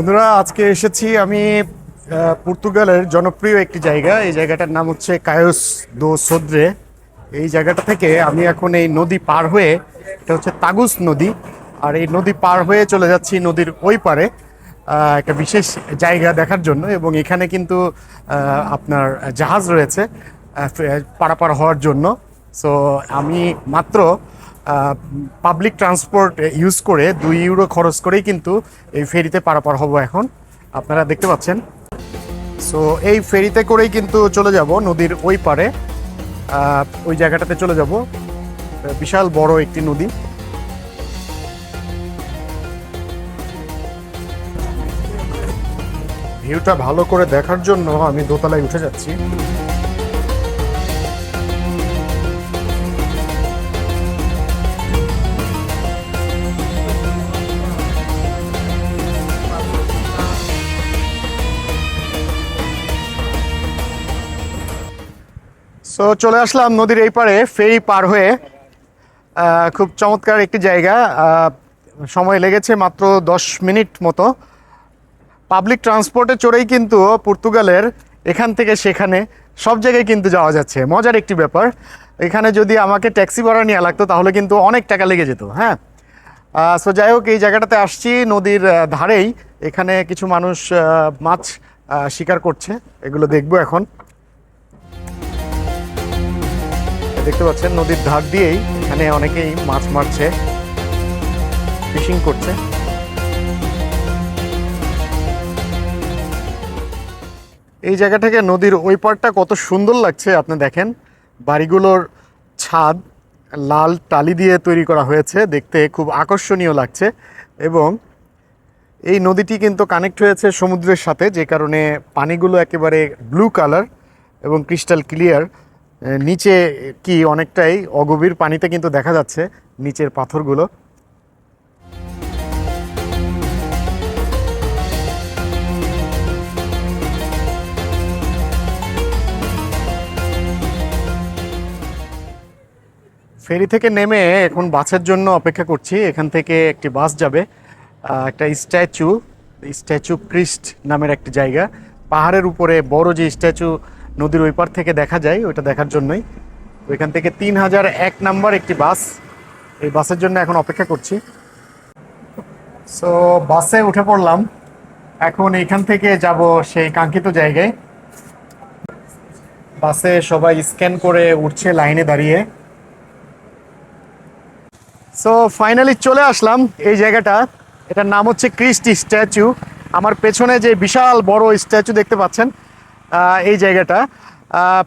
বন্ধুরা, আজকে এসেছি আমি পর্তুগালের জনপ্রিয় একটি জায়গা। এই জায়গাটার নাম হচ্ছে কায়োস দো সোদ্রে। এই জায়গাটা থেকে আমি এখন এই নদী পার হয়ে, এটা হচ্ছে তাগুস নদী। আর এই নদী পার হয়ে চলে যাচ্ছি নদীর ওই পারে একটা বিশেষ জায়গা দেখার জন্য। এবং এখানে কিন্তু আপনার জাহাজ রয়েছে পারাপার হওয়ার জন্য। সো আমি মাত্র পাবলিক ট্রান্সপোর্ট ইউজ করে দুই ইউরো খরচ করেই কিন্তু এই ফেরিতে পারাপার হব এখন। আপনারা দেখতে পাচ্ছেন। সো এই ফেরিতে করেই কিন্তু চলে যাব নদীর ওই পারে। ওই জায়গাটাতে চলে যাব। বিশাল বড় একটি নদী। ভিউটা ভালো করে দেখার জন্য আমি দোতলায় উঠে যাচ্ছি। সো চলে আসলাম নদীর এই পারে ফেরি পার হয়ে। খুব চমৎকার একটি জায়গা। সময় লেগেছে মাত্র দশ মিনিট মতো। পাবলিক ট্রান্সপোর্টে চড়েই কিন্তু পর্তুগালের এখান থেকে সেখানে সব জায়গায় কিন্তু যাওয়া যাচ্ছে। মজার একটি ব্যাপার। এখানে যদি আমাকে ট্যাক্সি ভাড়া নিয়ে লাগতো, তাহলে কিন্তু অনেক টাকা লেগে যেত হ্যাঁ? সো যাই হোক, এই জায়গাটাতে আসছি, নদীর ধারেই। এখানে কিছু মানুষ মাছ শিকার করছে। এগুলো দেখব এখন। দেখতে পাচ্ছেন, নদীর ধার দিয়েই এখানে অনেকেই মাছ মারছে, ফিশিং করছে। এই জায়গা থেকে নদীর ওই পারটা কত সুন্দর লাগছে, আপনি দেখেন। বাড়িগুলোর ছাদ লাল টালি দিয়ে তৈরি করা হয়েছে, দেখতে খুব আকর্ষণীয় লাগছে। এবং এই নদীটি কিন্তু কানেক্ট হয়েছে সমুদ্রের সাথে, যে কারণে পানিগুলো একেবারে ব্লু কালার এবং ক্রিস্টাল ক্লিয়ার নিচে কি অনেকটাই অগভীর পানিতে কিন্তু দেখা যাচ্ছে নিচের পাথরগুলো। ফেরি থেকে নেমে এখন বাসের জন্য অপেক্ষা করছি। এখান থেকে একটি বাস যাবে একটা স্ট্যাচু স্ট্যাচু ক্রিস্ট নামের একটি জায়গা। পাহাড়ের উপরে বড় যে স্ট্যাচু নদীর ওই পার থেকে দেখা যায়, ওইটা দেখার জন্যই। তো এখান থেকে তিন হাজার এক নাম্বার একটি বাস। এই বাসের জন্য এখন অপেক্ষা করছি। সো বাসে উঠে পড়লাম। এখন এখান থেকে যাব সেই কাঙ্ক্ষিত জায়গায়। বাসে সবাই স্ক্যান করে উঠছে লাইনে দাঁড়িয়ে। সো ফাইনালি চলে আসলাম এই জায়গাটা। এটার নাম হচ্ছে ক্রিস্টি স্ট্যাচু। আমার পেছনে যে বিশাল বড় স্ট্যাচু দেখতে পাচ্ছেন এই জায়গাটা।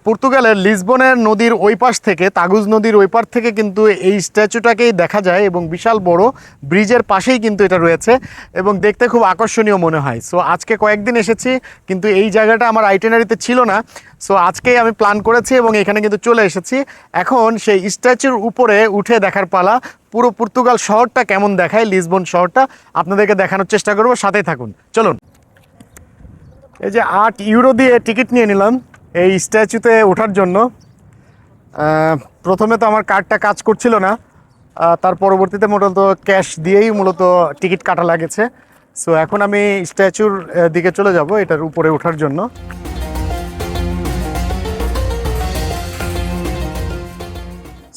পর্তুগালের লিসবনের নদীর ওই পাশ থেকে, তাগুজ নদীর ওই পার থেকে কিন্তু এই স্ট্যাচুটাকেই দেখা যায় এবং বিশাল বড় ব্রিজের পাশেই কিন্তু এটা রয়েছে এবং দেখতে খুব আকর্ষণীয় মনে হয়। সো আজকে কয়েকদিন এসেছি, কিন্তু এই জায়গাটা আমার আইটেনারিতে ছিল না। সো আজকেই আমি প্ল্যান করেছি এবং এখানে কিন্তু চলে এসেছি। এখন সেই স্ট্যাচুর উপরে উঠে দেখার পালা, পুরো পর্তুগাল শহরটা কেমন দেখায়, লিসবন শহরটা, আপনাদেরকে দেখানোর চেষ্টা করব, সাথেই থাকুন। চলুন। এই যে আট ইউরো দিয়ে টিকিট নিয়ে নিলাম এই স্ট্যাচুতে ওঠার জন্য। প্রথমে তো আমার কার্ডটা কাজ করছিল না। তার পরবর্তীতে মূলত ক্যাশ দিয়েই মূলত টিকিট কাটা লাগেছে। সো এখন আমি স্ট্যাচুর দিকে চলে যাব এটার উপরে ওঠার জন্য।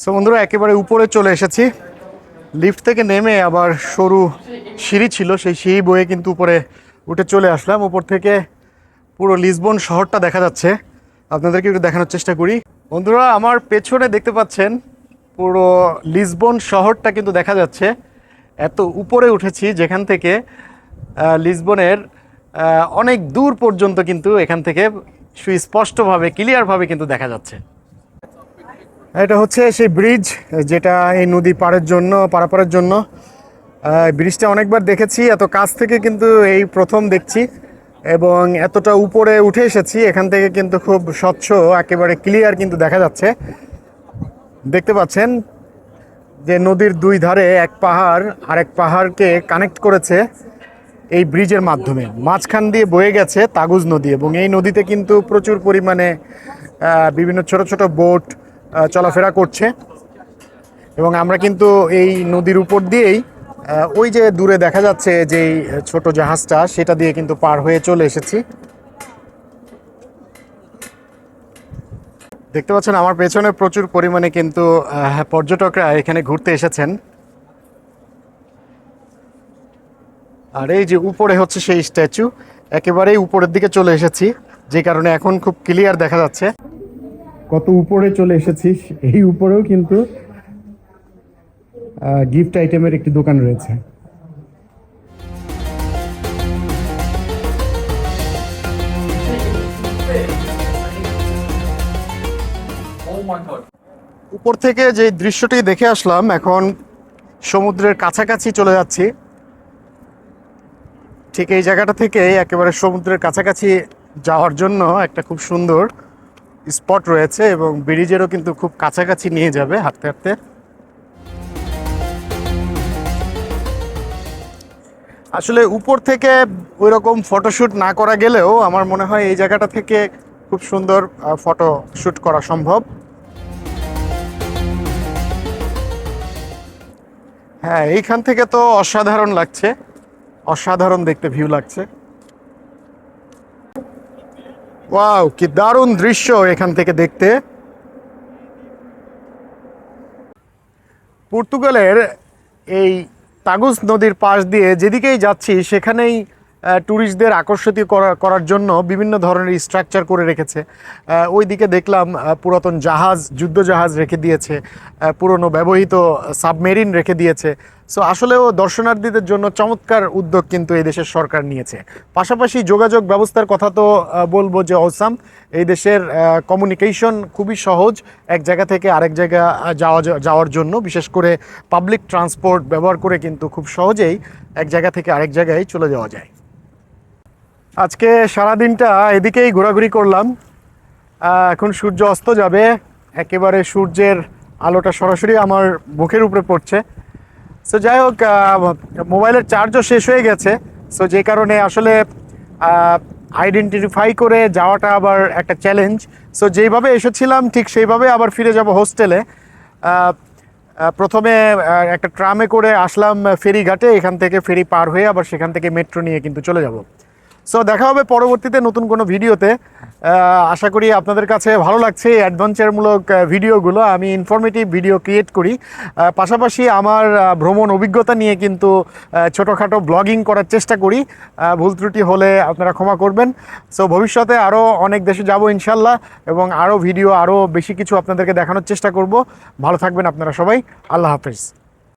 সো বন্ধুরা, একেবারে উপরে চলে এসেছি। লিফট থেকে নেমে আবার সরু সিঁড়ি ছিল, সেই সিঁড়ি বয়ে কিন্তু উপরে উঠে চলে আসলাম। উপর থেকে পুরো লিসবন শহরটা দেখা যাচ্ছে। আপনাদেরকে একটু দেখানোর চেষ্টা করি। বন্ধুরা, আমার পেছনে দেখতে পাচ্ছেন পুরো লিসবন শহরটা কিন্তু দেখা যাচ্ছে। এত উপরে উঠেছি যেখান থেকে লিসবনের অনেক দূর পর্যন্ত কিন্তু এখান থেকে সুস্পষ্টভাবে ক্লিয়ারভাবে কিন্তু দেখা যাচ্ছে। এটা হচ্ছে সেই ব্রিজ যেটা এই নদী পাড়ের জন্য, পারাপারের জন্য। ব্রিজটা অনেকবার দেখেছি, এত কাছ থেকে কিন্তু এই প্রথম দেখছি। এবং এতটা উপরে উঠে এসেছি, এখান থেকে কিন্তু খুব স্বচ্ছ, একেবারে ক্লিয়ার কিন্তু দেখা যাচ্ছে। দেখতে পাচ্ছেন যে নদীর দুই ধারে এক পাহাড়, আরেক পাহাড়কে কানেক্ট করেছে এই ব্রিজের মাধ্যমে। মাঝখান দিয়ে বয়ে গেছে তাগুজ নদী এবং এই নদীতে কিন্তু প্রচুর পরিমাণে বিভিন্ন ছোট ছোট বোট চলাফেরা করছে। এবং আমরা কিন্তু এই নদীর উপর দিয়েই ওই যে দূরে দেখা যাচ্ছে যেই ছোট জাহাজটা সেটা দিয়ে কিন্তু পার হয়ে চলে এসেছি। দেখতে পাচ্ছেন, আমার পেছনে প্রচুর পরিমাণে কিন্তু পর্যটকরা এখানে ঘুরতে এসেছেন। আর এই যে উপরে হচ্ছে সেই স্ট্যাচু, একেবারেই উপরের দিকে চলে এসেছি, যে কারণে এখন খুব ক্লিয়ার দেখা যাচ্ছে। কত উপরে চলে এসেছি এই উপরেও কিন্তু গিফট আইটেমের একটি দোকান রয়েছে। উপর থেকে যে দৃশ্যটি দেখে আসলাম, এখন সমুদ্রের কাছাকাছি চলে যাচ্ছি। ঠিক এই জায়গাটা থেকে একেবারে সমুদ্রের কাছাকাছি যাওয়ার জন্য একটা খুব সুন্দর স্পট রয়েছে এবং ব্রিজেরও কিন্তু খুব কাছাকাছি নিয়ে যাবে হাঁটতে হাঁটতে। আসলে উপর থেকে ওই রকম ফটোশ্যুট না করা গেলেও আমার মনে হয় এই জায়গাটা থেকে খুব সুন্দর ফটো শ্যুট করা সম্ভব। হ্যাঁ এইখান থেকে তো অসাধারণ লাগছে। অসাধারণ দেখতে ভিউ লাগছে। ওয়াও, কি দারুণ দৃশ্য এখান থেকে দেখতে। পর্তুগালের এই তাগুস নদীর পাশ দিয়ে যেদিকেই যাচ্ছি সেখানেই ট্যুরিস্টদের আকর্ষিত করা করার জন্য বিভিন্ন ধরনের স্ট্রাকচার করে রেখেছে। আহ, ওইদিকে দেখলাম পুরাতন জাহাজ যুদ্ধ জাহাজ রেখে দিয়েছে পুরনো ব্যবহৃত সাবমেরিন রেখে দিয়েছে। সো আসলেও দর্শনার্থীদের জন্য চমৎকার উদ্যোগ কিন্তু এই দেশের সরকার নিয়েছে। পাশাপাশি যোগাযোগ ব্যবস্থার কথা তো বলব যে অসাম এই দেশের কমিউনিকেশন খুবই সহজ। এক জায়গা থেকে আরেক জায়গা যাওয়া যাওয়ার জন্য বিশেষ করে পাবলিক ট্রান্সপোর্ট ব্যবহার করে কিন্তু খুব সহজেই এক জায়গা থেকে আরেক জায়গায় চলে যাওয়া যায়। আজকে সারাদিনটা এদিকেই ঘোরাঘুরি করলাম। এখন সূর্য অস্ত যাবে। একেবারে সূর্যের আলোটা সরাসরি আমার মুখের উপরে পড়ছে। সো যাই হোক মোবাইলের চার্জও শেষ হয়ে গেছে। সো যে কারণে আসলে আইডেন্টিফাই করে যাওয়াটা আবার একটা চ্যালেঞ্জ সো যেইভাবে এসেছিলাম, ঠিক সেইভাবে আবার ফিরে যাব হোস্টেলে প্রথমে একটা ট্রামে করে আসলাম ফেরিঘাটে। এখান থেকে ফেরি পার হয়ে আবার সেখান থেকে মেট্রো নিয়ে কিন্তু চলে যাব। সো দেখা হবে পরবর্তীতে নতুন কোনো ভিডিওতে। আশা করি আপনাদের কাছে ভালো লাগছে এই অ্যাডভেঞ্চারমূলক ভিডিওগুলো। আমি ইনফরমেটিভ ভিডিও ক্রিয়েট করি। পাশাপাশি আমার ভ্রমণ অভিজ্ঞতা নিয়ে কিন্তু ছোটোখাটো ব্লগিং করার চেষ্টা করি। ভুল ত্রুটি হলে আপনারা ক্ষমা করবেন। সো ভবিষ্যতে আরও অনেক দেশে যাব ইনশাল্লাহ এবং আরও ভিডিও আরও বেশি কিছু আপনাদেরকে দেখানোর চেষ্টা করব। ভালো থাকবেন আপনারা সবাই। আল্লাহ হাফেজ।